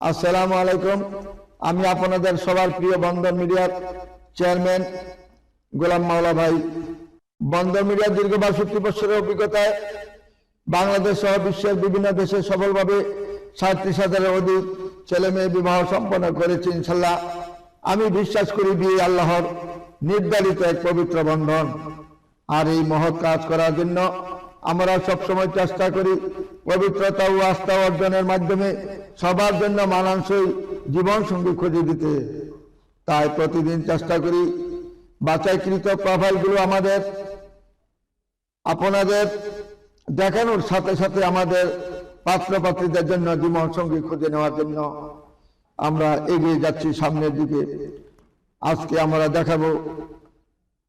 আসসালামু আলাইকুম। আমি আপনাদের সবার প্রিয় বন্দর মিডিয়ার চেয়ারম্যান গোলাম মাওলা ভাই। বন্দর মিডিয়ার দীর্ঘ বাষট্টি বছরের অভিজ্ঞতায় বাংলাদেশ সহ বিশ্বের বিভিন্ন দেশে সফলভাবে সাঁত্রিশ হাজারের অধিক ছেলে মেয়ে বিবাহ সম্পন্ন করেছে ইনশাল্লাহ। আমি বিশ্বাস করি বিয়ে আল্লাহর নির্ধারিত এক পবিত্র বন্ধন। আর এই মহৎ কাজ করার জন্য আমরা সবসময় চেষ্টা করি পবিত্রতা ও আস্থা অর্জনের মাধ্যমে সবার জন্য মানানসই জীবন সঙ্গী খুঁজে দিতে। তাই প্রতিদিন চেষ্টা করি বাছাইকৃত প্রোফাইলগুলো আমাদের, আপনাদের দেখানোর সাথে সাথে আমাদের পাত্রপাত্রীদের জন্য জীবন সঙ্গী খুঁজে নেওয়ার জন্য আমরা এগিয়ে যাচ্ছি সামনের দিকে। আজকে আমরা দেখাবো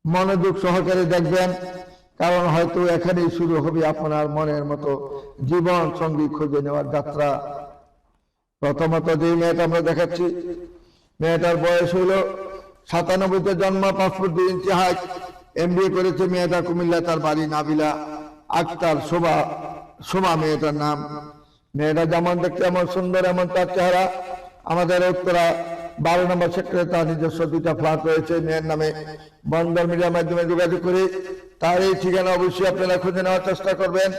মনোযোগ সহকারে দেখবেন কারণ হয়তো এখানেই শুরু হবে আপনার মনের মতো জীবন সঙ্গী খুঁজে নেওয়ার যাত্রা। প্রথমত যে মেয়েটা আমরা দেখাচ্ছি, মেয়েটার বয়স হইল সাতানব্বইতে জন্ম, পাসপোর্ট দুই ইঞ্চি হাইট এম করেছে মেয়েটা কুমিল্লা, তার বাড়ি নাবিলা। আক্তার শোভা শোভা মেয়েটার নাম। মেয়েটা যেমন দেখতে এমন সুন্দর, এমন তার চেহারা। আমাদের উত্তরা বারো নম্বর সেক্টরে তার নিজস্ব দুইটা ফ্ল্যাট রয়েছে। মেয়ের নামে বন্দর মিডিয়ার মাধ্যমে যোগাযোগ করে তার এই ঠিকানা অবশ্যই আপনারা খুঁজে নেওয়ার চেষ্টা করবেন।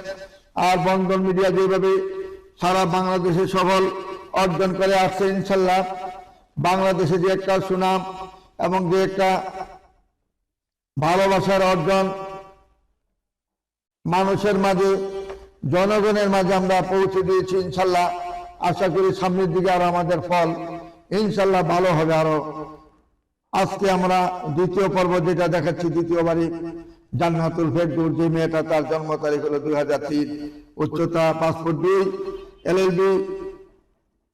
আর বন্দর মিডিয়া যেভাবে সারা বাংলাদেশে সফল অর্জন করে আসছে, ইনশাল্লাহ বাংলাদেশে যে একটা সুনাম এবং যে একটা ভালোবাসার অর্জন মানুষের মাঝে, জনগণের মাঝে আমরা পৌঁছে দিয়েছি, ইনশাল্লাহ। আশা করি সামনের দিকে আর আমাদের ফল ইনশাল্লাহ ভালো হবে আরও। আজকে আমরা দ্বিতীয় পর্ব যেটা দেখাচ্ছি দ্বিতীয়বারই জান্নাতুল ফেরদৌর যে মেয়েটা তার জন্ম তারিখ হলো দুই হাজার তিন। উচ্চতা পাসপোর্ট দুই এলএলবি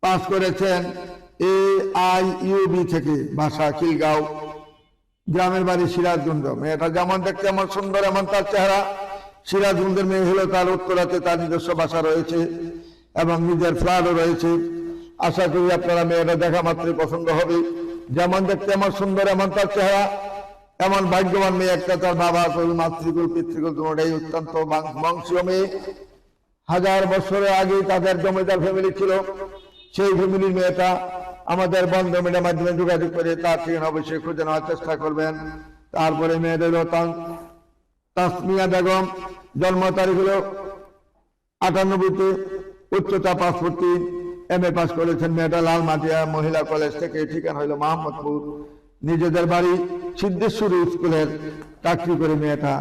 পাস করেছেন এ আই ইউবি থেকে ভাষা খিলগাঁও, গ্রামের বাড়ি সিরাজগঞ্জ। মেয়েটা যেমন দেখতে এমন সুন্দর, এমন তার চেহারা। সিরাজগঞ্জের মেয়ে হলো তার উত্তরাতে তার নিজস্ব বাসা রয়েছে এবং নিজের ফ্ল্যাটও রয়েছে। আশা করি আপনারা মেয়েটা দেখা মাত্রই পছন্দ হবে। যেমন দেখতে আমার সুন্দর, এমন তার চেহারা, এমন ভাগ্যবান মেয়ে একটা তার বাবা কুল মাতৃকুল, পিতৃকুল দুটাই অত্যন্ত বংশীয় মেয়ে। হাজার বছরের আগে তাদের জমিদার ফ্যামিলি ছিল। সেই ফ্যামিলির মেয়েটা আমাদের বন্ধ মিডিয়ার মাধ্যমে যোগাযোগ করে তার ঠিকানা অবশ্যই খুঁজে নেওয়ার চেষ্টা করবেন। তারপরে মেয়েদের তাসমিয়া বেগম। জন্ম তারিখ হলো আটানব্বইতে, উচ্চতা পাসপোর্ট তিন এম এ পাস করেছেন, মেয়েটা লাল লালমাটিয়া, মহিলা কলেজ থেকে ঠিকানা হইল মোহাম্মদপুর। নিজেদের বাড়ি সিদ্ধেশ্বরী স্কুলের চাকরি করে মেয়েটা।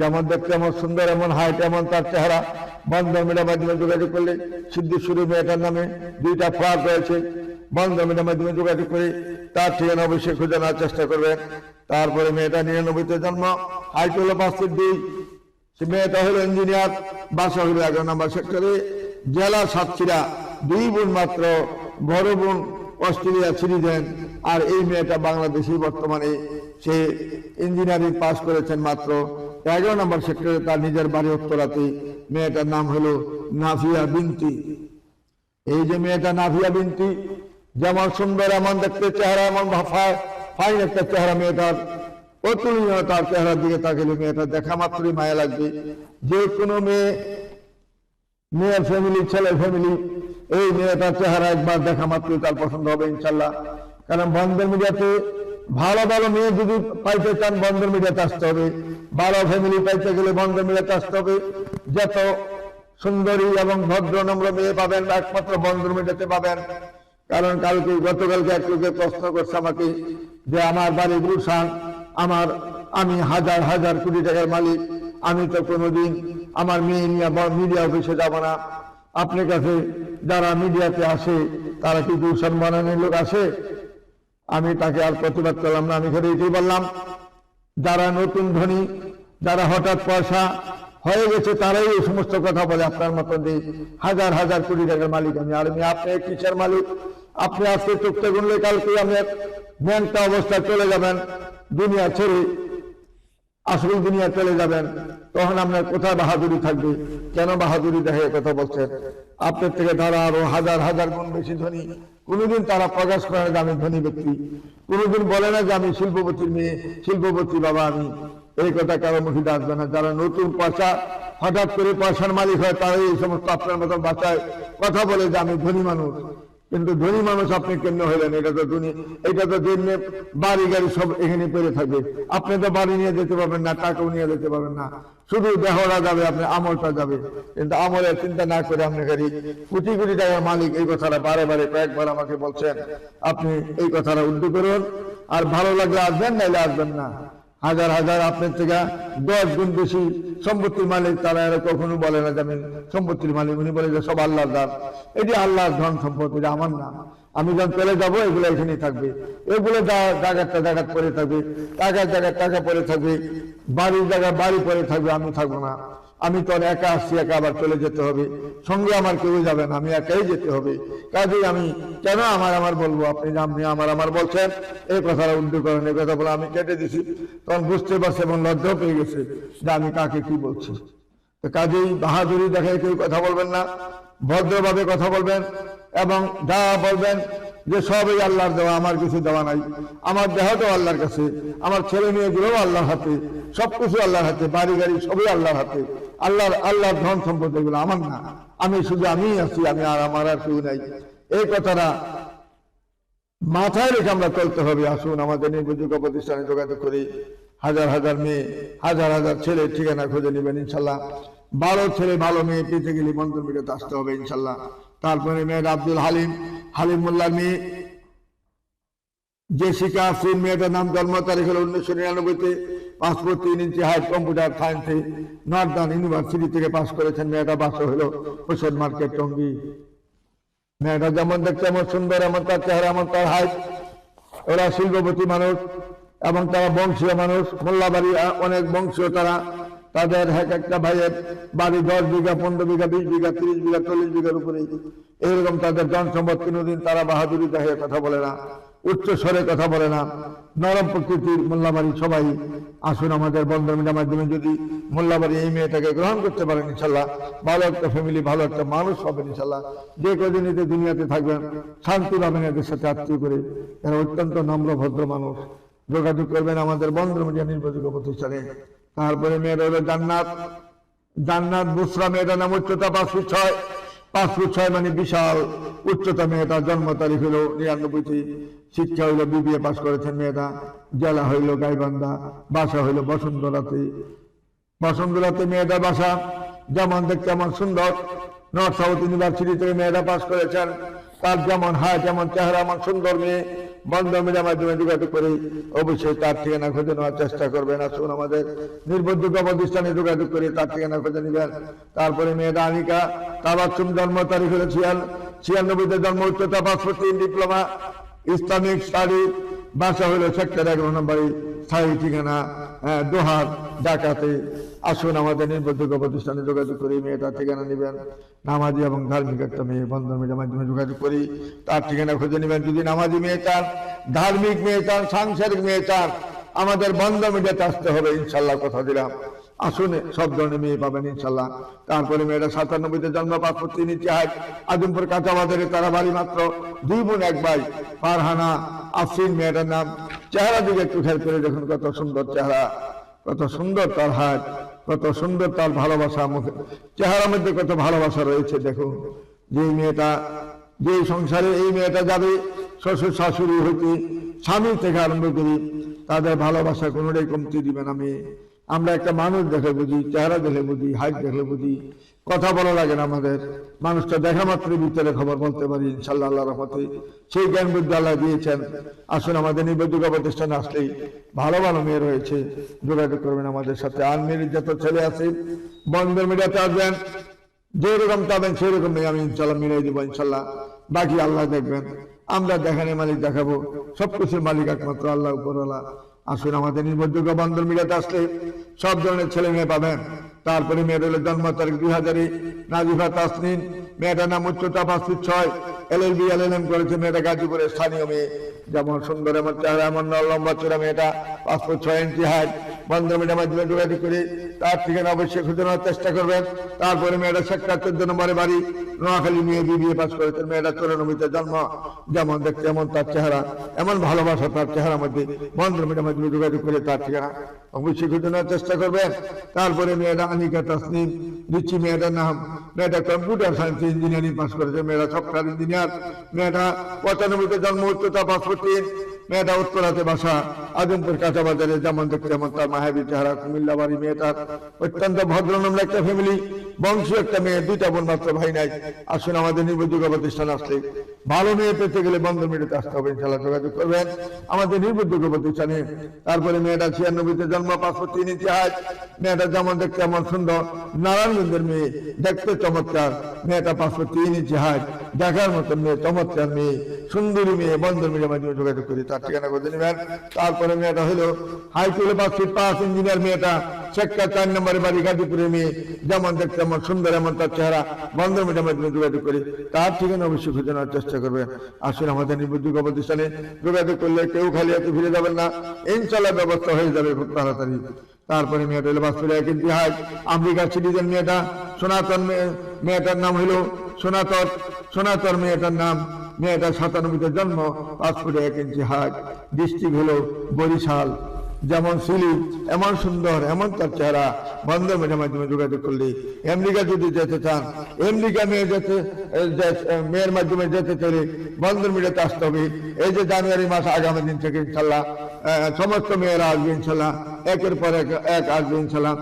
যেমন দেখতে এমন সুন্দর, এমন হাইট এমন তার চেহারা। বন্ধন মিডিয়ার মাধ্যমে যোগাযোগ করলে সিদ্ধেশ্বরী মেয়েটার নামে দুইটা ফ্ল্যাট রয়েছে। বন্ধন মিডিয়ার মাধ্যমে যোগাযোগ করে তার ঠিকানা অবশ্যই খুঁজে নেওয়ার চেষ্টা করবেন তারপরে মেয়েটা নিরানব্বইতে জন্ম হাইট হলো পাঁচ দুই। সে মেয়েটা হলো ইঞ্জিনিয়ার বাসা হলো এগারো নম্বর সেক্টরে জেলা সাতক্ষীরা। দুই বোন মাত্র, বড় বোন অস্ট্রেলিয়া সিটিজেন আর এই মেয়েটা বাংলাদেশি বর্তমানে সে ইঞ্জিনিয়ারিং পাস করেছেন মাত্র। এগারো নম্বর সেক্টরে তার নিজের বাড়ি উত্তরাতে। মেয়েটার নাম হলো নাফিয়া বিনতি। এই যে মেয়েটা নাফিয়া বিনতি, যেমন সুন্দর, এমন দেখতে চেহারা, এমন ভাফায় ফাইন একটা চেহারা মেয়েটার। অতুলনীয় তার চেহারার দিকে তাকালে মেয়েটা দেখা মাত্রই মায়া লাগবে। যে কোনো মেয়ে মেয়ের ফ্যামিলি ছেলের ফ্যামিলি এই মেয়েটার চেহারা একবার দেখা মাত্রই তার পছন্দ হবে, ইনশাল্লাহ। কারণ বন্ধন মিডিয়াতে ভালো ভালো মেয়ে যদি পাইতে চান বন্ধন মিডিয়াতে আসতে হবে। ভালো ফ্যামিলি পাইতে গেলে বন্ধন মিডিয়াতে আসতে হবে। যত সুন্দরী এবং ভদ্র, নম্র মেয়ে পাবেন, একমাত্র বন্ধন মিডিয়াতে পাবেন। কারণ কালকে, গতকালকে এক লোকে প্রশ্ন করছে আমাকে যে, আমার বাড়ি গুলশান, আমার, আমি হাজার হাজার কোটি টাকার মালিক, আমি তো কোনোদিন আমার মেয়ে নিয়ে মিডিয়া অফিসে যাব না। আপনার কাছে যারা মিডিয়াতে আসে, তারা কি গুলশান বানানোর লোক আসে? আমি তাকে আর প্রতিবাদ করলাম না, আমি ঘরে এটাই বললাম, যারা নতুন ধনী, যারা হঠাৎ পয়সা হয়ে গেছে, তারাই এই সমস্ত কথা বলে আপনার মতন যে হাজার হাজার কোটি টাকার মালিক আমি। আর আমি আপনি কিসের মালিক? আপনি আজকে চুক্তি গুনলে কালকে আপনার ব্যাংকটা অবস্থা চলে যাবেন, দুনিয়া ছেড়ে আসল দুনিয়া চলে যাবেন, তখন আপনার কোথায় বাহাদুরি থাকবে? কেন বাহাদুরি দেখে কথা বলছেন? আপনার থেকে তারা আরও হাজার হাজার গুণ বেশি ধনী। কোনোদিন তারা প্রকাশ করে না যে আমি ধনী ব্যক্তি। কোনোদিন বলে না যে আমি শিল্পপতির মেয়ে, শিল্পপতি বাবা আমি। এই কথা কারও মুখে আসবে না। যারা নতুন পয়সা, হঠাৎ করে পয়সার মালিক হয়, তারাই এই সমস্ত আপনার মতো বাঁচায়। কথা বলে যে আমি ধনী মানুষ। কিন্তু ধনী মানুষ আপনি কেমনে হইলেন? এটা তো ধনী, এটা তো জেনে বাড়ি গাড়ি সব এখানে পড়ে থাকবে। আপনি তো বাড়ি নিয়ে যেতে পারবেন না, টাকাও নিয়ে যেতে পারবেন না। শুধু দেহটা যাবে, আপনি আমলটা যাবে। কিন্তু আমলের চিন্তা না করে আপনি গাড়ি কোটি কোটি টাকার মালিক এই কথাটা বারে বারে কয়েকবার আমাকে বলছেন। আপনি এই কথাটা উদ্যোগ করুন। আর ভালো লাগলে আসবেন, নাইলে আসবেন না। হাজার হাজার আপনার থেকে দশ গুণ বেশি সম্পত্তির মালিক তারা এরা কখনো বলে না জানেন? সম্পত্তির মালিক, উনি বলে যে সব আল্লাহর দান এটি আল্লাহর ধন সম্পদ, এটা আমার না। আমি যখন চলে যাব, এগুলো এখানেই থাকবে। এগুলো জায়গাটা জায়গা পরে থাকবে। টাকার জায়গায় টাকা পরে থাকবে। বাড়ির জায়গায় বাড়ি পরে থাকবে, আমি থাকব না। আমি তো একা আসছি একা আবার চলে যেতে হবে। সঙ্গে আমার কেউ যাবে না, আমি একাই যেতে হবে। কাজেই আমি কেন আমার আমার বলব? আপনি আপনি আমার আমার বলছেন। এই কথাটা উল্টো করেন এই কথা বলে আমি কেটে দিছি। তখন বুঝতে পারছে এবং লজ্জাও পেয়ে গেছে যে আমি কাকে কি বলছি। কাজেই বাহাদুরি দেখায় কেউ কথা বলবেন না, ভদ্রভাবে কথা বলবেন। এবং যা বলবেন যে সবই আল্লাহর দেওয়া, আমার কিছু দেওয়া নাই। আমার দেহটাও আল্লাহর কাছে, আমার ছেলে মেয়েগুলোও আল্লাহর হাতে, সবকিছু আল্লাহর হাতে, বাড়ি গাড়ি সবই আল্লাহর হাতে। আল্লাহর আল্লাহর ধন সম্পদ এগুলো আমার না। আমি শুধু আমিই আছি, আমি আর আমার আর কেউ নাই। এই কথাটা মাথায় রেখে আমরা চলতে হবে। আসুন, আমাদের নির্ভরযোগ্য প্রতিষ্ঠানে যোগাযোগ করি। হাজার হাজার মেয়ে, হাজার হাজার ছেলে ঠিকানা খুঁজে নেবেন, ইনশাল্লাহ। ভালো ছেলে ভালো মেয়ে, পেতে গেলে মন্ত্র আসতে হবে, ইনশাল্লাহ। তারপরে মেয়ের আব্দুল হালিম হালিম মোল্লার মেয়ে শিকা আফরিন মেয়েটার নাম জন্ম তারিখ হল উনিশশো নিরানব্বইতে। পাসপোর্ট তিন ইঞ্চি হাইট, কম্পিউটার সায়েন্সে। নর্দার্ন ইউনিভার্সিটি থেকে পাস করেছেন। মেয়েটা বাসা হলো হোসেন মার্কেট টঙ্গি। মেয়েটা যেমন দেখতে এমন সুন্দর, এমন তার চেহারা, এমন তার হাইট। ওরা শিল্পপতি মানুষ এবং তারা বংশীয় মানুষ। মোল্লাবাড়ি অনেক বংশীয় তারা। তাদের এক একটা ভাইয়ের বাড়ি দশ বিঘা, পনেরো বিঘা, বিশ বিঘা, তিরিশ বিঘা, চল্লিশ বিঘার উপরে এইরকম তাদের জন সম্পদ কোনোদিন তারা বাহাদুরি দেখে কথা বলে না, উচ্চ স্বরে কথা বলে না। নরম প্রকৃতির মোল্লাবাড়ি সবাই আসুন আমাদের বন্ধমিটার মাধ্যমে যদি মোল্লাবাড়ি এই মেয়েটাকে গ্রহণ করতে পারেন ইনশাল্লাহ, ভালো একটা ফ্যামিলি ভালো একটা মানুষ হবেন ইনশাল্লাহ। যে কদিন এতে দুনিয়াতে থাকবেন, শান্তি পাবেন এদের সাথে আত্মীয় করে। এরা অত্যন্ত নম্র, ভদ্র মানুষ। যোগাযোগ করবেন আমাদের বন্ধ মিডিয়া নির্বাচিত প্রতিষ্ঠানে। তারপরে মেয়েরা হলো জান্নাত। জান্নাত বুসরা মেয়েটার নাম উচ্চতা পাঁচ ফুট ছয়। পাঁচ ফুট ছয় মানে বিশাল। উচ্চতা মেয়েটা জন্ম তারিখ হলো নিরানব্বইটি। শিক্ষা হইল বিবিএ পাস করেছেন মেয়েটা। জেলা হইল গাইবান্ধা, বাসা হইল বসন্তরাতে। বসন্তরাতে মেয়েটার বাসা যেমন দেখতে এমন সুন্দর। নর্থ সাউথ ইউনিভার্সিটি থেকে মেয়েরা পাস করেছেন। তার যেমন হায় যেমন চেহারা আমার সুন্দর মেয়ে। বন্ধ মিডিয়ার মাধ্যমে যোগাযোগ করে। অবশ্যই তার ঠিকানা খুঁজে নেওয়ার চেষ্টা করবেন, আসুন আমাদের নির্ভরযোগ্য প্রতিষ্ঠানে যোগাযোগ করে, তার ঠিকানা খুঁজে নেবেন। তারপরে মেয়েটা আনিকা তার বাচ্চুম জন্ম তারিখ হলো ছিয়াল ছিয়ানব্বইতে জন্ম, উচ্চতা পাসপোর্ট ডিপ্লোমা, ইসলামিক স্টাডি ভাষা হলো সেক্টর এগারো নম্বরে স্থায়ী ঠিকানা দোহার ঢাকাতে আসুন আমাদের নির্ভরযোগ্য প্রতিষ্ঠানে যোগাযোগ করি মেয়েটার ঠিকানা নেবেন। নামাজি এবং ধার্মিক একটা মেয়ে, বন্ধন মেয়েটার মাধ্যমে যোগাযোগ করি। তার ঠিকানা খুঁজে নেবেন যদি নামাজি মেয়ে চান ধার্মিক মেয়ে চান সাংসারিক মেয়ে চান আমাদের বন্ধ মিডিয়াতে আসতে হবে, ইনশাল্লাহ কথা দিলাম। আসুন, সব ধরনের মেয়ে পাবেন ইনশাল্লাহ। তারপরে মেয়েটা সাতানব্বইতে জন্ম পাসপোর্ট তিনি চাহাজ আজমপুর কাঁচা বাজারে তারা বাড়ি মাত্র। দুই বোন, এক ভাই, ফারহানা আফরিন মেয়েটার নাম। চেহারা দিকে একটু খেয়াল করে দেখুন, কত সুন্দর চেহারা, কত সুন্দর তার হাত, কত সুন্দর তার ভালোবাসা মুখে। চেহারার মধ্যে কত ভালোবাসা রয়েছে, দেখুন। যে মেয়েটা যে সংসারে এই মেয়েটা যাবে, শ্বশুর, শাশুড়ি হইতে, স্বামী থেকে আরম্ভ করি, তাদের ভালোবাসা কোনোটাই কমতি দিবে না মেয়ে। আমরা একটা মানুষ দেখে বুঝি, চেহারা দেখে বুঝি, হাইট দেখলে বুঝি, কথা বলা লাগে না আমাদের। মানুষটা দেখা মাত্রই ভিতরে খবর বলতে পারি ইনশাল্লাহ আল্লাহ রহমতে। সেই জ্ঞান বুদ্ধি আল্লাহ দিয়েছেন। আসুন আমাদের নির্ভরযোগ্য প্রতিষ্ঠানে আসলেই ভালো ভালো মেয়ে রয়েছে। যোগাযোগ করবেন আমাদের সাথে। আর মেয়ের যত ছেলে আছে, বন্ধের মিডিয়াতে আসবেন। যেরকম চাবেন সেই রকম মেয়ে আমি ইনশাল্লাহ মিলিয়ে দিব ইনশাল্লাহ বাকি আল্লাহ দেখবেন। আমরা দেখানে মালিক দেখাবো। সবকিছুর মালিক একমাত্র আল্লাহ, উপরওয়ালা। আসুন আমাদের নির্ভরযোগ্য বন্ধন মিডিয়াতে আসলে সব ধরনের ছেলে মেয়ে পাবেন। তারপরে মেয়ের হলো জন্ম তারিখ দুই হাজারে নাজিফা তাসনিন মেয়েটার নাম উচ্চতা পাঁচ ফিট ছয়। এল এল বি, এল এল এম করেছে মেয়েটা গাজীপুরের স্থানীয় মেয়ে। যেমন সুন্দর এমন চেহারা এমন লম্বা চূড়া মেয়েটা পাঁচ ফুট ছয় ইঞ্চি হাইট বন্ধ মিডিয়ার মাধ্যমে যোগাযোগ করে তার ঠিকানা অবশ্যই খুঁজে নেওয়ার চেষ্টা করবেন। তারপরে মেয়েটা সেক্টর চোদ্দ নম্বরে বাড়ি, নোয়াখালী মেয়ে বিবিএ পাস করেছেন মেয়েটা চৌরানব্বইতে জন্ম। যেমন দেখতে এমন তার চেহারা, এমন ভালোবাসা তার চেহারার মধ্যে বন্ধ মিডিয়ার মাধ্যমে যোগাযোগ করে তার ঠিকানা অবশ্যই খুঁজে নেওয়ার চেষ্টা করবেন। তারপরে মেয়েটা আনিকা তাসনিম, দিচ্ছি মেয়েটার নাম। মেয়েটা কম্পিউটার সায়েন্স ইঞ্জিনিয়ারিং পাস করেছে, মেয়েটা সফটওয়্যার ইঞ্জিনিয়ার মেয়েটা পঁচানব্বইতে জন্ম, উচ্চতা পাসপোর্ট তিন মেয়েটা উত্তরাতে বাসা, আজমপুর কাঁচা বাজারে যেমন দেখতে যেমন তার মাহাবি চেহারা কুমিল্লা বাড়ি মেয়েটার অত্যন্ত ভদ্রনম্র একটা ফ্যামিলি বংশীয় একটা মেয়ে, দুইটা বোন মাত্র ভাই নাই। আসুন আমাদের নির্ভরযোগ্য প্রতিষ্ঠান আসলে ভালো মেয়ে পেতে গেলে বন্ধ মিডিয়াতে আসতে হবে ইনশাল্লাহ যোগাযোগ করবেন। আমাদের নির্ভরযোগ্য প্রতিষ্ঠানে তারপরে মেয়েটা ছিয়ানব্বইতে জন্ম পাসপোর্ট তিন ইতিহাস মেয়েটা যেমন দেখতে এমন সুন্দর। নারায়ণগঞ্জের মেয়ে, দেখতে চমৎকার। মেয়েটা পাসপোর্ট তিন ইতিহাস দেখার মতন মেয়ে, চমৎকার মেয়ে। সুন্দরী মেয়ে বন্ধ মিডিয়ার মাধ্যমে যোগাযোগ করি তার তারপরে মেয়েটা হলো ইঞ্জিনিয়ার মেয়েটা চার নম্বরে বাড়ি গাজীপুরের মেয়ে। যেমন দেখতে এমন সুন্দর, এমন তার চেহারা। যোগাযোগ করি। তার ঠিকানা অবশ্যই চেষ্টা আসুন আমাদের প্রতিষ্ঠানে যোগাযোগ করলে কেউ খালি হাতে ফিরে যাবেন না। ইনশাল্লাহ ব্যবস্থা হয়ে যাবে খুব তাড়াতাড়ি। তারপরে মেয়েটা হলো বাসপুরে এক ইতিহাস আমেরিকার সিটিজেন মেয়েটা। সনাতন মেয়েটার নাম হলো সনাতন সনাতন মেয়েটার নাম মেয়েটা সাতানব্বইতে জন্ম পাসপোর্টে এক ইঞ্চি হাট ডিস্ট্রিক্ট হলো বরিশাল। যেমন সিলি, এমন সুন্দর, এমন তার চেহারা। বন্ধ মেয়ের মাধ্যমে যোগাযোগ করলে আমেরিকা যদি যেতে চান আমেরিকা মেয়ে যেতে মেয়ের মাধ্যমে যেতে চাইলে বন্ধন মিডিয়াতে আসতে হবে। এই যে জানুয়ারি মাস আগামী দিন থেকে ইনশাল্লাহ সমস্ত মেয়েরা আসবে ইনশাল্লাহ। একের পর এক এক ইনশাল্লাহ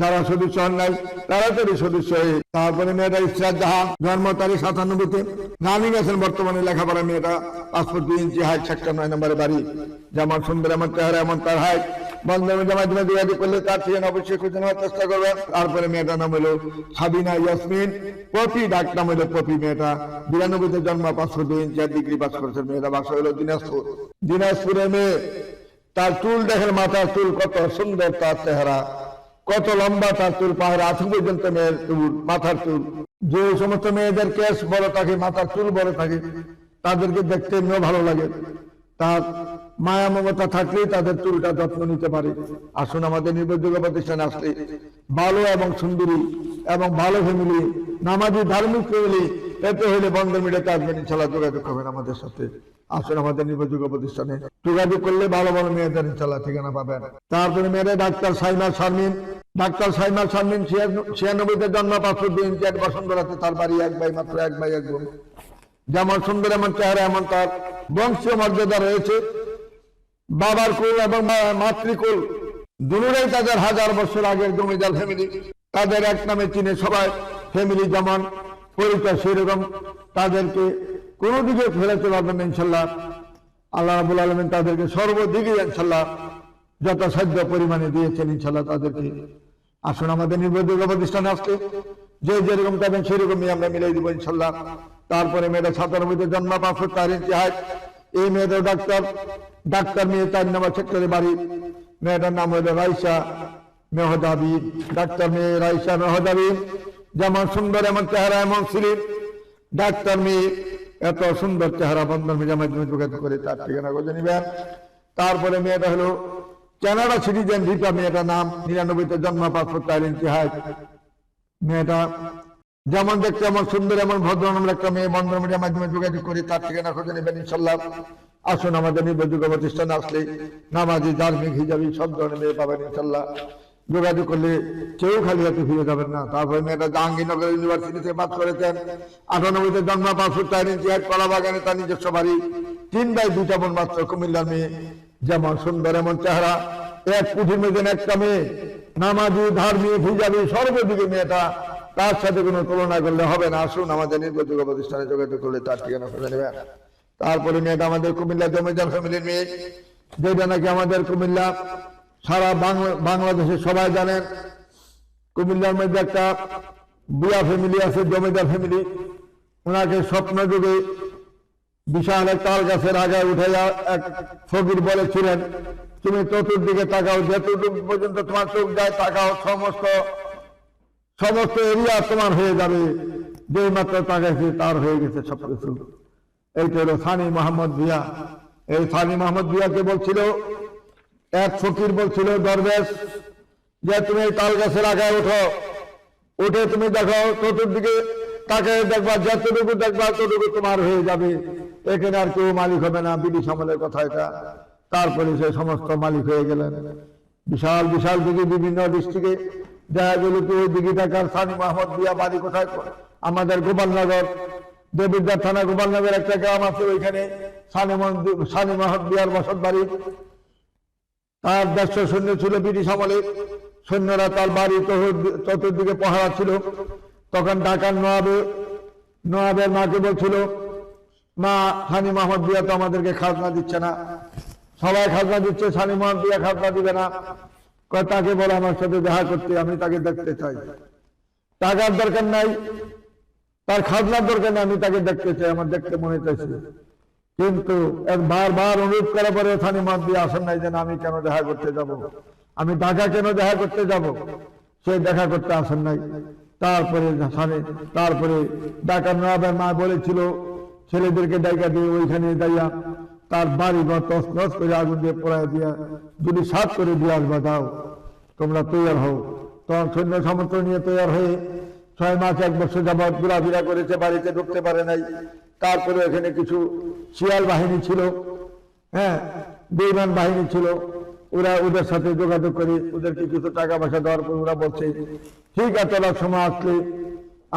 যারা সদস্য হন নাই তাড়াতাড়ি সদস্য হয়ে। তারপরে মেয়েটা ইসরাত জাহান জন্ম তারিখ সাতানব্বইতে। নামি গেছেন বর্তমানে লেখাপড়া মেয়েটা। পাসপোর্ট দুই ইঞ্চি হাইট সেক্টর নয় নম্বরে বাড়ি। যেমন সুন্দর এমন চেহারা এমন তার হাইট বিরানব্বইতে জন্ম ইঞ্চি মেয়েটা। হলো দিনাজপুরের মেয়ে তার চুল দেখেন মাথার চুল কত সুন্দর তার চেহারা, কত লম্বা তার চুল, পাহাড় আশি পর্যন্ত মেয়ের চুল, মাথার চুল। যে সমস্ত মেয়েদের কেস বড় থাকে, মাথার চুল বড় থাকে, তাদেরকে দেখতে এমনিও ভালো লাগে। তার মায়া মমতা থাকলেই তাদের চুলটা যত্ন নিতে পারে। আসুন আমাদের নির্ভরযোগ্য প্রতিষ্ঠানে আসলে, ভালো এবং সুন্দরী এবং ভালো ফ্যামিলি, নামাজি ধার্মিক ফ্যামিলি এতে হলে বন্ধ মিডিয়াতে আসবেন ইনশাল্লাহ যোগাযোগ করবেন আমাদের সাথে। আসুন আমাদের নির্ভরযোগ্য প্রতিষ্ঠানে। যোগাযোগ করলে ভালো ভালো মেয়েদের ইনশাল্লাহ ঠিকানা পাবেন। তারপরে মেয়েদের ডাক্তার সাইমা শারমিন। ডাক্তার সাইমা শারমিন ছিয়ানব্বইতে জন্ম পাঁচশো দুই ইঞ্চি এক বসন্তরাতে তার বাড়ি এক ভাই মাত্র এক ভাই এক বোন। যেমন সুন্দর, এমন চেহারা, এমন তার বংশীয় মর্যাদা রয়েছে। বাবার কুল এবং মাতৃকুল দুটোই তাদের হাজার বছর আগের জমিদার ফ্যামিলি তাদের এক নামে চিনে সবাই। ফ্যামিলি যেমন পরিচয় সেরকম তাদেরকে কোনো দিকে ফেরাতে পারবেন ইনশাল্লাহ। আল্লাহ রাবুল আলমিন তাদেরকে সর্বদিকে ইনশাল্লাহ, যথাসাধ্য পরিমাণে দিয়েছেন, ইনশাল্লাহ, তাদেরকে। আসুন, আমাদের নির্ভরযোগ্য প্রতিষ্ঠানে আসলে যে যেরকম পাবেন সেরকমই আমরা মিলাই দিব, ইনশাল্লাহ। তারপরে মেয়েটা সাতানব্বইতে জন্ম পাঁচশো ইঞ্চি হাইট এই মেয়েদের ডাক্তার। ডাক্তার মেয়ে তার নম্বর সেক্টরে বাড়ি। মেয়েটার নাম হলো রাইসা মেহদাবি ডাক্তার মেয়ে রাইসা মেহদাবি যেমন সুন্দর এমন চেহারা, এমন সিলিপ। ডাক্তার মেয়ে, এত সুন্দর চেহারা বন্ধন মেয়ের মাধ্যমে যোগাযোগ করে তার ঠিকানা খুঁজে নিবেন তারপরে মেয়েটা হলো কানাডা সিটিজেন রিটা মেয়েটার নাম নিরানব্বইতে জন্ম পাসপোর্ট ইঞ্চি হাইট মেয়েটা যেমন দেখতে এমন সুন্দর, এমন ভদ্র নামের একটা মেয়ে বন্ধন মিডিয়ার মাধ্যমে যোগাযোগ করে তার ঠিকানা খুঁজে নেবেন ইনশাল্লাহ। আসুন আমাদের নির্ভরযোগ্য প্রতিষ্ঠানে আসলে নামাজি, ধার্মিক, হিজাবি, সব ধরনের মেয়ে পাবেন, ইনশাল্লাহ। যোগাযোগ করলে কেউ খালি হাতে ফিরে যাবেন না। তারপরে মেয়েটা জাহাঙ্গীরনগর ইউনিভার্সিটিতে পাস করেছেন। আটানব্বইতে জন্ম পাসপোর্ট চার ইঞ্চি এক কলা বাগানে তার নিজস্ব বাড়ি। তিন ভাই, দুইটা বোন মাত্র, কুমিল্লার মেয়ে। যেমন সুন্দর, এমন চেহারা। এক পুঁথির মেয়েদের একটা মেয়ে। নামাজি ধার্মিক হিজাবি, সর্বদিকে মেয়েটা। তার সাথে কোনো তুলনা করলে হবে না। আসুন আমাদের নির্ভরযোগ্য প্রতিষ্ঠানে যোগাযোগ করলে তার ঠিকানা খুঁজে নেবেন। তারপরে মেয়েটা আমাদের কুমিল্লা জমিদার ফ্যামিলির মেয়ে। যেটা নাকি আমাদের কুমিল্লা সারা বাংলা- বাংলাদেশে সবাই জানেন, কুমিল্লার মধ্যে একটা বুয়া ফ্যামিলি আছে, জমিদার ফ্যামিলি ওনাকে স্বপ্ন যুগে বিশাল এক তাল গাছের আগায় উঠে এক ফকির বলেছিলেন, তুমি চতুর্দিকে তাকাও, যতটুকু পর্যন্ত তোমার চোখ যায় তাকাও, সমস্ত সমস্ত এরিয়া তোমার হয়ে যাবে। যে মাত্র তাকাইছে তার হয়ে গেছে সবকিছু। এইটা হলো সানি মোহাম্মদ ভিয়া এই সানি মোহাম্মদ ভিয়াকে বলছিল এক ফকির বলছিল, দরবেশ, যে তুমি তাল গাছের আগায় ওঠো, উঠে তুমি দেখো চতুর্দিকে, তাকে দেখবা যতটুকু দেখবা ততটুকু তোমার হয়ে যাবে। এখানে আর কেউ মালিক হবে না ব্রিটিশ আমলের কথা এটা। তারপরে সে সমস্ত মালিক হয়ে গেলেন। বিশাল বিশাল দিকে, বিভিন্ন ডিস্ট্রিক্টে দেখা গেল কি ওই দিঘিটাকার সানি মাহমদ বিয়া বাড়ি কোথায়? আমাদের গোপালনগর দেবিদ্যার থানা গোপালনগর একটা গ্রাম আছে, ওইখানে সানি সানি মাহমদ বিয়ার বসত বাড়ি। তার দেড়শো সৈন্য ছিল ব্রিটিশ আমলে। সৈন্যরা তার বাড়ি চতুর্দি- চতুর্দিকে পহারা ছিল। তখন ঢাকার নোয়াবে নবাবের মাকে বলছিল, মা সানি মাহমদ বিয়া তো আমাদেরকে খাজনা দিচ্ছে না। সবাই খাজনা দিচ্ছে সানি মাহমদ বিয়া খাজনা দিবে না। তাকে বলে আমার সাথে দেখা করতে, আমি তাকে দেখতে চাই। টাকার দরকার নাই, তার খাজনার দরকার নেই, আমি তাকে দেখতে চাই, আমার দেখতে মনে চাইছে। কিন্তু এক বারবার অনুরোধ করার পরে ওখানে মত দিয়ে আসেন নাই যেন আমি কেন দেখা করতে যাব? আমি ঢাকা কেন দেখা করতে যাব? সে দেখা করতে আসেন নাই। তারপরে তারপরে ঢাকা নবাবের মা বলেছিল, ছেলেদেরকে ডাইকা দিয়ে ওইখানে দাইয়া তার বাড়ি ঘর তস নস করে আগুন দিয়ে পোড়ায় দিয়া, যদি সাত করে দিয়ে আসবা দাও তোমরা তৈয়ার হও। তখন সৈন্য সামর্থ্য নিয়ে তৈয়ার হয়ে ছয় মাস, এক বছর যাবৎ ঘোরাফেরা করেছে, বাড়িতে ঢুকতে পারে নাই। তারপরে এখানে কিছু শিয়াল বাহিনী ছিল হ্যাঁ বেইমান বাহিনী ছিল, ওরা ওদের সাথে যোগাযোগ করে ওদেরকে কিছু টাকা পয়সা দেওয়ার পর ওরা বলছে, ঠিক আছে ওরা সময় আসলে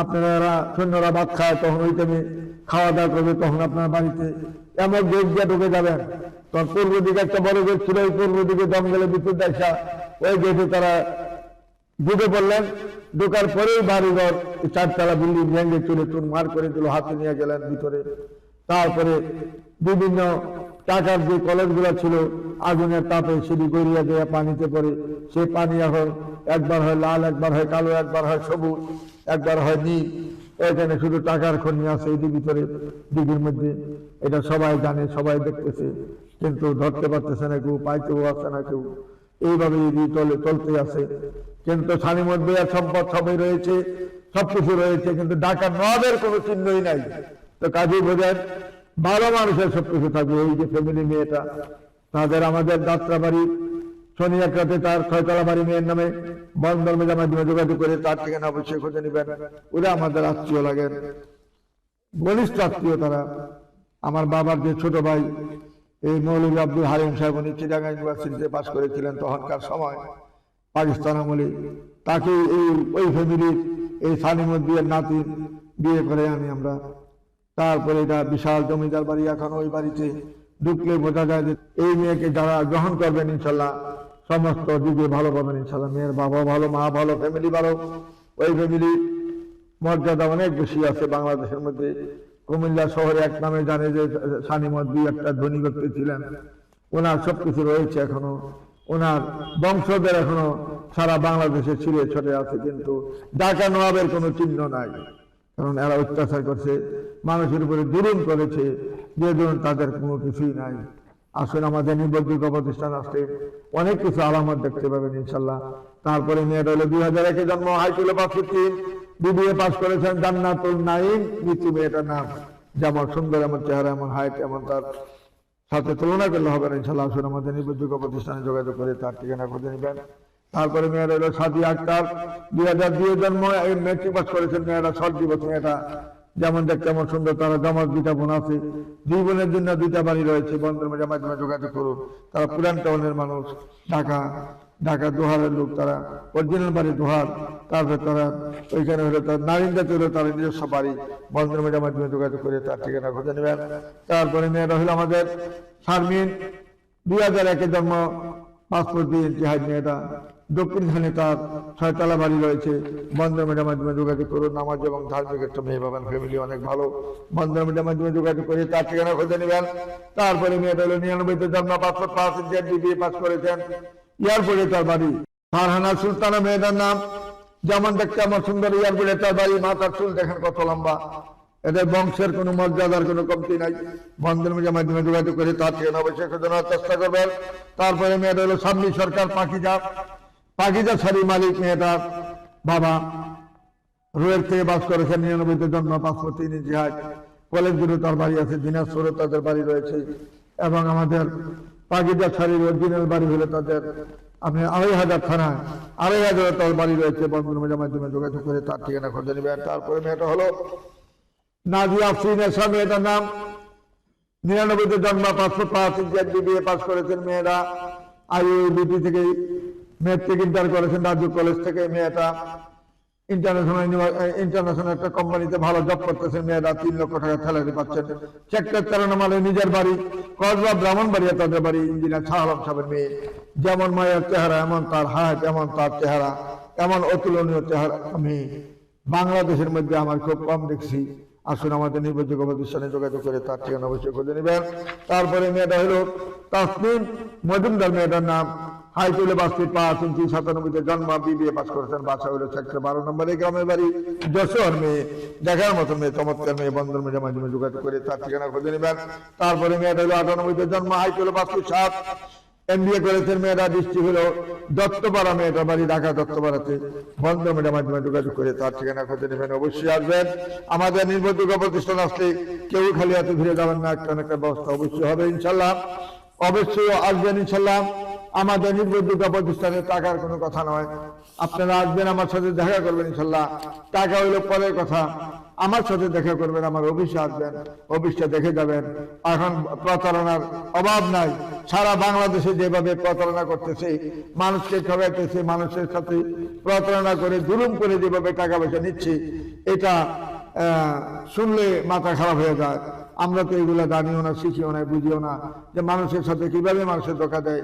আপনারা সৈন্যরা ভাত খায়, তখন ওই টাইমে খাওয়া দাওয়া করবে, তখন আপনার বাড়িতে এমন গেট দিয়ে ঢুকে যাবেন। তখন পূর্ব দিকে একটা বড় গেট ছিল ওই পূর্ব দিকে জঙ্গলের ভিতর দেখা ওই গেটে তারা ঢুকে পড়লেন। ঢোকার পরেই বাড়িঘর, চারতলা বিল্ডিং ভেঙে চলে মার করে দিল, হাতে নিয়ে গেলেন ভিতরে। তারপরে বিভিন্ন টাকার যে কলেজগুলো ছিল, আগুনের তাপে সিঁড়ি গড়িয়ে দেওয়া পানিতে পড়ে। সেই পানি এখন একবার হয় লাল, একবার হয় কালো, একবার হয় সবুজ, একবার হয় নীল। এখানে শুধু টাকার খনি আছে, এই ভিতরে, দিঘির মধ্যে। এটা সবাই জানে, সবাই দেখতেছে। কিন্তু ধরতে পারতেছে না কেউ, পাইতেও আছে না কেউ। এইভাবে যদি চলে চলতে আছে। কিন্তু আর সম্পদ সবই রয়েছে সবকিছু রয়েছে, কিন্তু ঢাকা নদের কোনো চিহ্নই নাই। তো কাজী বোঝেন ভালো মানুষের সবকিছু থাকবে। এই যে ফ্যামিলি মেয়েটা, তাদের আমাদের যাত্রা বাড়ি শনি তার ছয়তলা বাড়ি মেয়ের নামে বন্ধন মেজার মাধ্যমে যোগাযোগ করে তার থেকে না অবশ্যই খুঁজে নেবেন। ওরা আমাদের আত্মীয় লাগেন। ঘনিষ্ঠ আত্মীয় তারা। আমার বাবার যে ছোট ভাই, এই মৌলভী আব্দুল হারিম সাহেব, উনি চিটাগাং ইউনিভার্সিটিতে পাশ করেছিলেন তখনকার সময়। পাকিস্তান আমলে তাকে এই, ওই ফ্যামিলির এই সালিমুদ্দিনের নাতি বিয়ে করে আনি আমরা। তারপরে এটা বিশাল জমিদার বাড়ি, এখন ওই বাড়িতে ঢুকলে বোঝা যায় যে এই মেয়েকে যারা গ্রহণ করবেন ইনশাল্লাহ, সমস্ত দিকে ভালো পাবেন ইনশাল্লাহ। মেয়ের বাবা ভালো, মা ভালো ফ্যামিলি ভালো। ওই ফ্যামিলি মর্যাদা অনেক বেশি আছে বাংলাদেশের মধ্যে। কুমিল্লা শহরে এক নামে জানে যে সানি মদ্দি একটা ধনী ব্যক্তি ছিলেন। ওনার সবকিছু রয়েছে এখনও। ওনার বংশধর এখনও সারা বাংলাদেশে ছিঁড়ে ছড়ে আছে, কিন্তু ঢাকা নবাবের কোনো চিহ্ন নাই। কারণ এরা অত্যাচার করছে, মানুষের উপরে জুলুম করেছে, যে ধরুন তাদের কোনো কিছুই নাই। আসলে আমাদের নির্ভরযোগ্য প্রতিষ্ঠান আসলে অনেক কিছু আলামত দেখতে পাবেন ইনশাল্লাহ। তারপরে মেয়েটা হলো দুই হাজার একে জন্ম হাইকুলে পাঁচষট্টি বিবিএ পাস করেছেন জান্নাতুল নাইম মৃত্যু মেয়েটার নাম। যেমন সুন্দর এমন চেহারা, এমন হাইট এমন তার সাথে তুলনা করলে হবে না ইনশাল্লাহ আসুন আমাদের নির্ভরযোগ্য প্রতিষ্ঠানে যোগাযোগ করে তার ঠিকানা খুঁজে নেবেন তারপরে মেয়েরা হলো সাদি আক্তার দুই হাজার দুই জন্ম, এই মেট্রিক পাস করেছেন মেয়েরা? ষাট দিবস মেয়েটা, যেমন দেখ তেমন সুন্দর, তারা জমা দুইটা বোন আছে, দুই বোনের জন্য দুইটা বাড়ি রয়েছে, বন্ধুর মাধ্যমে যোগাযোগ করুন। তারা পুরান টাউনের মানুষ, ঢাকা। ঢাকা দোহারের লোক তারা অরিজিনাল বাড়ি দোহার, তারপরে তারা ওইখানে হলো তার নারিন্দাতে হলো তার নিজস্ব বাড়ি বন্ধুর মাধ্যমে যোগাযোগ করে তার ঠিকানা খুঁজে নেবেন। তারপরে মেয়েরা হলো আমাদের শারমিন দুই হাজার একে জন্ম, পাসপোর্ট দিয়ে জিহাদ মেয়েটা দক্ষিণখানে তার ছয়তলা বাড়ি রয়েছে বন্ধন মিডিয়ার মাধ্যমে যোগাযোগ করুন, নামাজ এবং ধার্মিক একটা মেয়ে পাবেন ফ্যামিলি অনেক ভালো। বন্ধন মিডিয়ার মাধ্যমে যোগাযোগ করে তার ঠিকানা খুঁজে নেবেন। তারপরে মেয়েটা হলো নিরানব্বইতে জন্ম, পাসপোর্ট পাস বিবিএ পাস করেছেন। এয়ারপোর্টে তার বাড়ি। ফারহানা সুলতানা মেয়েটার নাম। যেমন দেখতে আমার সুন্দর এয়ারপোর্টে তার বাড়ি মাথার চুল দেখেন কত লম্বা। এদের বংশের কোনো মর্যাদার কোনো কমতি নাই। বন্ধের মাধ্যমে যোগাযোগ করে তার ঠিকানা অবশ্যই খোঁজানোর চেষ্টা করবেন। তারপরে মেয়েটা হলো সামনি সরকার পাখিজা পাখিজা শাড়ি মালিক মেয়েটার বাবা। রোয়ের থেকে বাস করেছেন নিরানব্বইতে জন্ম পাঁচশো তিন জিহাজ কলেজগুলো তার বাড়ি আছে, দিনাজপুরে তাদের বাড়ি রয়েছে। এবং আমাদের পাখিটা ছাড়ির অরিজিনাল বাড়ি হলে তাদের। আপনি আড়াই হাজার থানায় আড়াই হাজার তার বাড়ি রয়েছে বন্ধুর মাধ্যমে যোগাযোগ করে তার ঠিকানা খুঁজে নেবেন তারপরে মেয়েটা হলো নাজিয়া আফরিন এসা মেয়েটার নাম নিরানব্বইতে জন্ম পাসপোর্ট পাস ইত্যাদি বিয়ে পাস করেছেন মেয়েরা। আইইউবিটি থেকে মেট্রিক ইন্টার করেছেন রাজ্য কলেজ থেকে। মেয়েটা ইন্টারন্যাশনাল ইন্টারন্যাশনাল একটা কোম্পানিতে ভালো জব করতেছেন মেয়েরা তিন লক্ষ টাকা স্যালারি পাচ্ছেন। নম্বরে নিজের বাড়ি, কসবা তাদের বাড়ি, ইঞ্জিনিয়ার শাহ আলম সাহেবের মেয়ে। যেমন মায়ের চেহারা, এমন তার হাত এমন তার চেহারা, এমন অতুলনীয় চেহারা। আমি বাংলাদেশের মধ্যে আমার খুব কম দেখছি। আসুন আমাদের নির্ভরযোগ্য প্রতিষ্ঠানে যোগাযোগ করে তার ঠিকানা অবশ্যই খুঁজে নেবেন। তারপরে মেয়েটা হলো তাসমিন মজুমদার, মেয়েটার নাম হাই তুলে বাস্তি পাঁচ ইঞ্চি সাতানব্বইতে জন্ম, বিবিএ পাস করেছেন বাসা হলো সেক্টর বারো নম্বরে। গ্রামের বাড়ি যশোর, মেয়ে দেখার মতো মেয়ে, চমৎকার মেয়ে, বন্ধুর মেয়ের মাধ্যমে যোগাযোগ করে তার ঠিকানা খুঁজে নেবেন। তারপরে মেয়েটা হলো আটানব্বইতে জন্ম, হাই তুলে বাস্তি সাত। এমবিএ করেছেন মেয়েরা ডিস্ট্রিক্ট হলো দত্তপাড়া মেয়েটা বাড়ি ঢাকা দত্তপাড়াতে। বন্ধ মেয়েটার মাধ্যমে যোগাযোগ করে তার ঠিকানা খুঁজে নেবেন, অবশ্যই আসবেন। আমাদের নির্ভরযোগ্য প্রতিষ্ঠান আসলে কেউ খালি হাতে ফিরে যাবেন না, একটা একটা ব্যবস্থা অবশ্যই হবে, ইনশাল্লাহ। অবশ্যই আসবেন, ইনশাল্লাহ। আমাদের নির্ভরযোগ্য প্রতিষ্ঠানে টাকার কোনো কথা নয়। আপনারা আসবেন আমার সাথে দেখা করবেন ইনশাল্লাহ টাকা হইল পরের কথা। আমার সাথে দেখা করবেন, আমার অফিসে আসবেন, অফিসটা দেখে যাবেন। এখন প্রতারণার অভাব নাই। সারা বাংলাদেশে যেভাবে প্রতারণা করতেছে, মানুষকে ঠকাইতেছে, মানুষের সাথে প্রতারণা করে, জুলুম করে যেভাবে টাকা পয়সা নিচ্ছে, এটা শুনলে মাথা খারাপ হয়ে যায়। আমরা তো এগুলো জানিও না, শিখিও না, বুঝিও না যে মানুষের সাথে কীভাবে মানুষের ধোকা দেয়,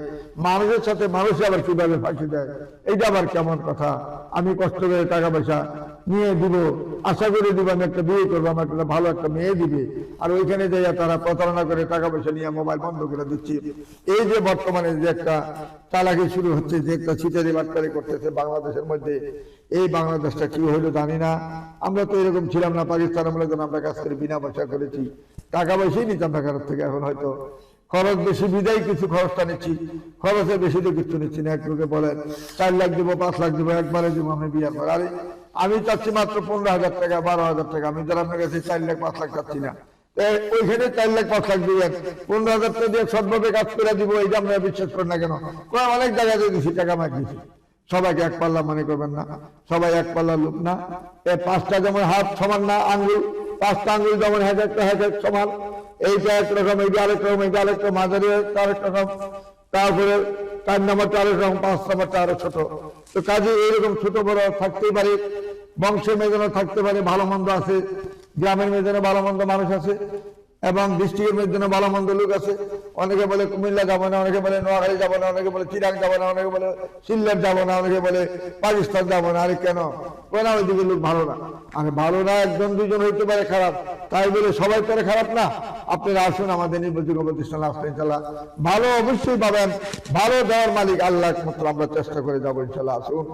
মানুষের সাথে মানুষ আবার কীভাবে ফাঁসি দেয়, এইটা আবার কেমন কথা? আমি কষ্ট করে টাকা পয়সা নিয়ে দিব আশা করে দিব, আমি একটা বিয়ে করব, আমার একটা ভালো একটা মেয়ে দিবে। আর ওইখানে যাইয়া তারা প্রতারণা করে টাকা পয়সা নিয়ে মোবাইল বন্ধ করে দিচ্ছি। এই যে বর্তমানে যে একটা চালাকি শুরু হচ্ছে, যে একটা ছিটারি বাটপারি করতেছে বাংলাদেশের মধ্যে, এই বাংলাদেশটা কি হইল জানি না। আমরা তো এরকম ছিলাম না পাকিস্তান আমলে যখন আমরা কাজ করে, বিনা পয়সা করেছি। টাকা পয়সাই নিতাম না কারোর থেকে, এখন হয়তো খরচ বেশি, বিদায় কিছু খরচটা নিচ্ছি। খরচে বেশি তো কিছু নিচ্ছি না এক লোকে বলে চার লাখ দিব, পাঁচ লাখ দিব, একবারে দিব, আমি বিয়ার পর। আরে আমি চাচ্ছি মাত্র পনেরো হাজার টাকা, বারো হাজার টাকা। আমি যারা আপনার কাছে চার লাখ, পাঁচ লাখ চাচ্ছি না। ওইখানে চার লাখ, পাঁচ লাখ দিবেন পনেরো হাজার টাকা দিয়ে সৎভাবে কাজ করে দিব এইটা আমরা বিশ্বাস করেন না কেন? অনেক জায়গায় দিয়ে দিছি, টাকা মার দিছি। সবাইকে এক পাল্লা মনে করবেন না। সবাই এক পাল্লা লোক না। এ, পাঁচটা যেমন হাত সমান না, আঙ্গুল। পাঁচটা আঙ্গুল যেমন হাজারটা হাজার সমান। এইটা একরকম এইটা আরেক রকম, এইটা আরেক রকম, মাঝারি আরেক রকম। তারপরে চার নাম্বারটা আরও রকম পাঁচ নাম্বারটা আরও ছোট। তো কাজে এইরকম ছোট বড় থাকতেই পারে, বংশের মেয়েজনও থাকতে পারে, ভালো মন্দ আছে, গ্রামের মেয়েজনে ভালো মন্দ মানুষ আছে। এবং ডিস্ট্রিক্টের মেয়েজনে ভালো মন্দ লোক আছে। অনেকে বলে কুমিল্লা যাব না, অনেকে বলে নোয়াখালী যাব না, অনেকে বলে চিরাং যাব না, অনেকে বলে সিল্লার যাব না, অনেকে বলে পাকিস্তান যাব না। আরে কেন? কেন ওইদিকে লোক ভালো না। আরে ভালো না, একজন দুজন হইতে পারে খারাপ। তাই বলে সবাই করে খারাপ না। আপনারা আসুন আমাদের নির্ভরযোগ্য প্রতিষ্ঠান আসলে ইনশাল্লাহ। ভালো অবশ্যই পাবেন। ভালো দেওয়ার মালিক আল্লাহ একমাত্র। আমরা চেষ্টা করে যাব, ইনশাল্লাহ আসুন।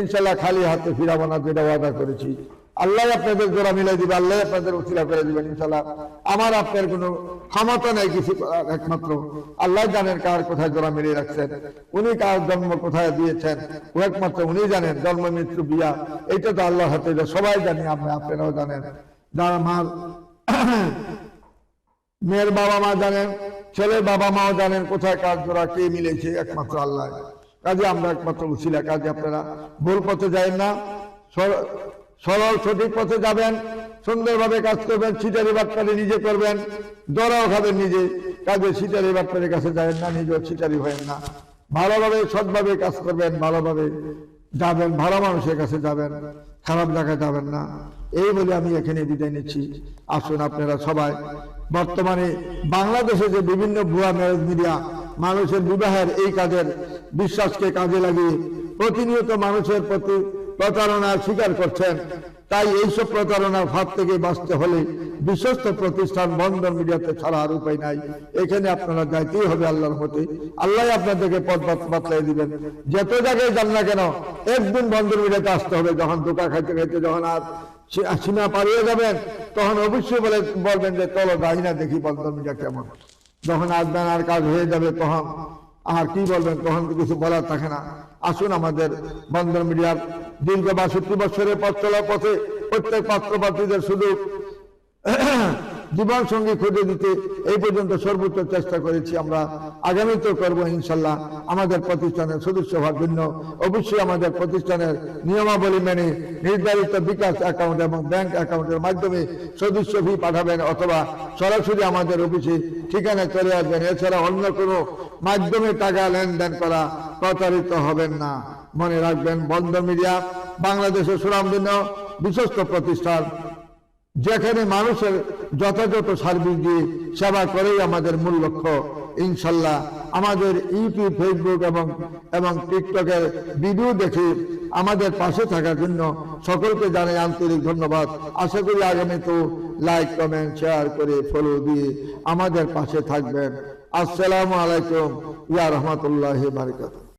ইনশাল্লাহ খালি হাতে ফিরাবো না, যেটা ওয়াদা করেছি। আল্লাহ আপনাদের জোড়া মিলাই দিবে, আল্লাহ আপনাদের উচিরা করে দিবেন ইনশাল্লাহ আমার আপনার কোনো ক্ষমতা নেই কিছু, একমাত্র। আল্লাহ জানেন কার কোথায় জোড়া মিলিয়ে রাখছেন, উনি কার জন্ম কোথায় দিয়েছেন, ও একমাত্র উনি জানেন, জন্ম, মৃত্যু, বিয়া। এইটা তো আল্লাহ হাতে সবাই জানি আমরা আপনারাও জানেন। যারা মার মেয়ের বাবা মা জানেন, ছেলের বাবা মাও জানেন কোথায় কার জোড়া কে মিলেছে, একমাত্র আল্লাহ। কাজে আমরা একমাত্র উচিলা, কাজে আপনারা ভুল পথে যায় না। সরল সঠিক পথে যাবেন, সুন্দরভাবে কাজ করবেন ছিটারি বাটপারি নিজে করবেন, দরাও খাবেন নিজে, কাজে ছিটারি বাটপারির কাছে যাবেন না, নিজেও ছিটারি হবেন না। ভালোভাবে, সৎভাবে কাজ করবেন, ভালোভাবে যাবেন, ভালো মানুষের কাছে যাবেন, খারাপ জায়গায় যাবেন না। এই বলে আমি এখানে বিদায় নিচ্ছি। আসুন আপনারা সবাই, বর্তমানে বাংলাদেশে যে বিভিন্ন ভুয়া ম্যারেজ মিডিয়া, মানুষের বিবাহের এই কাজের বিশ্বাসকে কাজে লাগিয়ে প্রতিনিয়ত মানুষের প্রতি প্রতারণার স্বীকার করছেন। তাই এইসব প্রতারণার ফাঁদ থেকে বাঁচতে হলে বিশ্বস্ত প্রতিষ্ঠান বন্ধন মিডিয়াতে ছাড়া আর উপায় নাই। এখানে আপনারা যাইতেই হবে আল্লাহর মতে। আল্লাহ আপনাদেরকে পথ বাত- বাতলাই দিবেন। যত জায়গায় যান না কেন, একদিন বন্ধন মিডিয়াতে আসতে হবে। যখন দোকা খাইতে খাইতে যখন আর সীমা পালিয়ে যাবেন, তখন অবশ্যই বলে বলবেন যে, চলো যাই দেখি বন্ধন মিডিয়া কেমন। যখন আসবেন আর কাজ হয়ে যাবে, তখন আর কি বলবেন? তখন তো কিছু বলার থাকে না। আসুন আমাদের বন্ধন মিডিয়ার দীর্ঘ বাষট্টি বছরের পথ চলার পথে প্রত্যেক পাত্রপাত্রীদের শুধু জীবন সঙ্গী খুঁজে দিতে এই পর্যন্ত সর্বোচ্চ চেষ্টা করেছি আমরা। আগামীতেও করব ইনশাল্লাহ আমাদের প্রতিষ্ঠানের সদস্য হওয়ার জন্য। অবশ্যই আমাদের প্রতিষ্ঠানের নিয়মাবলী মেনে নির্ধারিত বিকাশ অ্যাকাউন্ট এবং ব্যাংক অ্যাকাউন্টের মাধ্যমে সদস্য ফি পাঠাবেন অথবা সরাসরি আমাদের অফিসে ঠিকানায় চলে আসবেন। এছাড়া অন্য কোনো মাধ্যমে টাকা লেনদেন করা প্রতারিত হবেন না। মনে রাখবেন বন্ধ মিডিয়া বাংলাদেশের সুনামধন্য বিশ্বস্ত প্রতিষ্ঠান। যেখানে মানুষের যথাযথ সার্ভিস দিয়ে সেবা করেই আমাদের মূল লক্ষ্য, ইনশাল্লাহ। আমাদের ইউটিউব, ফেসবুক এবং এবং টিকটকের ভিডিও দেখে আমাদের পাশে থাকার জন্য সকলকে জানাই আন্তরিক ধন্যবাদ। আশা করি আগামী তো লাইক, কমেন্ট, শেয়ার করে ফলো দিয়ে আমাদের পাশে থাকবেন। আসসালামু আলাইকুম। ইয়া রহমতুল্লাহ বারকাত